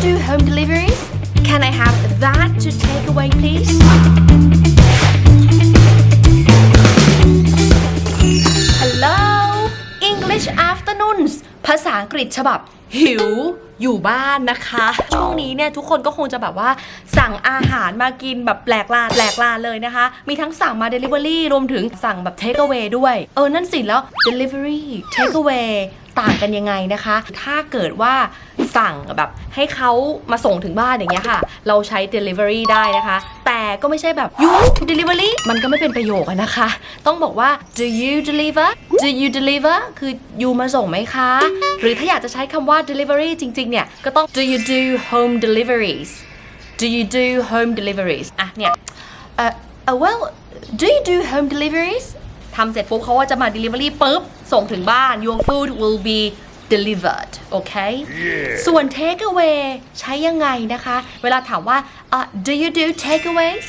do home deliveries Can I have that to take away please Hello English afternoons ภาษาอังกฤษฉบับ หิว อยู่บ้านนะคะ ช่วงนี้เนี่ยทุกคนก็คงจะแบบว่าสั่งอาหารมากินแบบแปลกลาแปลกลาเลยนะคะ มีทั้งสั่งมา Delivery รวมถึงสั่งแบบ Take away ด้วย เออ นั่นสิแล้ว Delivery Take away ต่างกันยังไงนะคะ ถ้าเกิดว่า สั่งแบบให้เขามาส่งถึงบ้านอย่างเงี้ยค่ะ เราใช้ delivery ได้นะคะ แต่ก็ไม่ใช่แบบ you delivery มันก็ไม่เป็นประโยคอะนะคะ ต้องบอกว่า do you deliver do you deliver คือ you มาส่งไหมคะ หรือถ้าอยากจะใช้คำว่า delivery จริง ๆ เนี่ย ก็ต้อง do you do home deliveries do you do home deliveries อะเนี่ยเอ่อเอ่อ well do you do home deliveries ทำเสร็จปุ๊บเขาว่าจะมา delivery ปุ๊บ ส่งถึงบ้าน your food will be delivered โอเค ส่วน take away ใช้ยังไงนะคะ เวลาถามว่าอะ do you do takeaways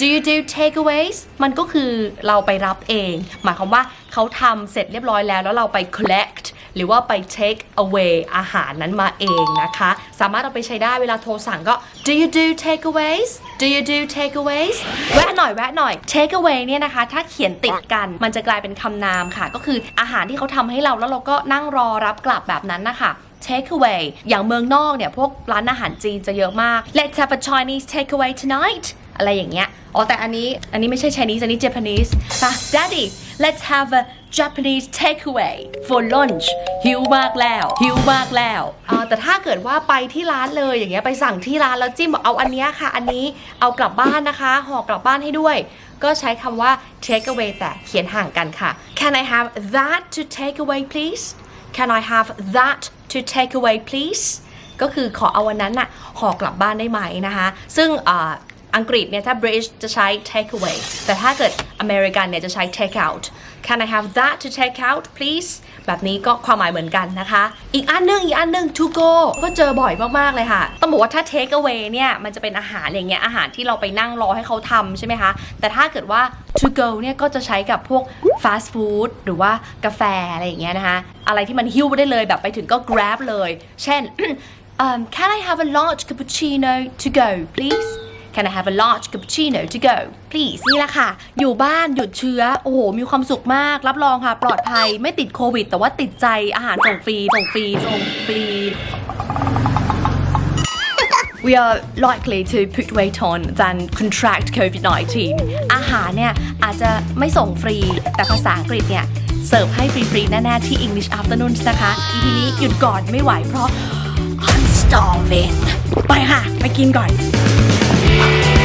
do you do takeaways มันก็คือเราไปรับเอง หมายความว่าเขาทำเสร็จเรียบร้อยแล้ว แล้วเราไป collect หรือว่าไป take away อาหารนั้นมาเองนะคะ สามารถเอาไปใช้ได้เวลาโทรสั่งก็ do you do takeaways do you do takeaways แวะหน่อยแวะหน่อย take away เนี่ยนะคะ ถ้าเขียนติดกันมันจะกลายเป็นคำนามค่ะ ก็คืออาหารที่เขาทำให้เราแล้วเราก็นั่งรอรับกลับแบบนั้นนะคะ take away อย่างเมืองนอกเนี่ย พวกร้านอาหารจีนจะเยอะมาก let's have a Chinese takeaway tonight อะไรอย่างเงี้ย อ๋อ แต่อันนี้ อันนี้ไม่ใช่ Chinese อันนี้ Japanese นะ Daddy let's have a Japanese takeaway for lunch หิวมากแล้ว หิวมากแล้วอ่าแต่ถ้าเกิดว่าไปที่ร้านเลยอย่างเงี้ยไปสั่งที่ร้านแล้วจิ้มบอกเอาอันเนี้ยค่ะ อันนี้เอากลับบ้านนะคะห่อกลับบ้านให้ด้วย ก็ใช้คำว่า take away แต่เขียนห่างกันค่ะ Can I have that to take away please Can I have that to take away please ก็คือขอเอาวันนั้นน่ะห่อกลับบ้านได้ไหมนะคะ ซึ่ง อังกฤษเนี่ยถ้า British จะใช้ take away แต่ถ้าเกิดอเมริกันเนี่ยจะใช้ take out Can I have that to take out please แบบนี้ก็ความหมายเหมือนกันนะคะ อีกอันหนึงอีกอันหนึง to go ก็เจอบ่อยมาก ๆ เลยค่ะ ต้องบอกว่าถ้า take away เนี่ยมันจะเป็นอาหารอย่างเงี้ยอาหารที่เราไปนั่งรอให้เขาทำใช่ไหมคะ แต่ถ้าเกิดว่า to go เนี่ยก็จะใช้กับพวก fast food หรือว่ากาแฟอะไรอย่างเงี้ยนะคะ อะไรที่มันหิ้วได้เลยแบบไปถึงก็ grab เลย เช่น um, Can I have a large cappuccino to go please Can I have a large cappuccino to go please นี่แหละค่ะ อยู่บ้านหยุดเชื้อ โอ้โห มีความสุขมาก รับรองค่ะ ปลอดภัย ไม่ติดโควิด แต่ว่าติดใจ อาหารส่งฟรี ส่งฟรี ส่งฟรี We are likely to put weight on than contract COVID-19 อาหารเนี่ย อาจจะไม่ส่งฟรี แต่ภาษาอังกฤษเนี่ย เสิร์ฟให้ฟรีๆแน่ๆที่ English afternoon นะคะ EP นี้หยุดก่อนไม่ไหวเพราะ I'm starving ไปค่ะ ไปกินก่อน Bye.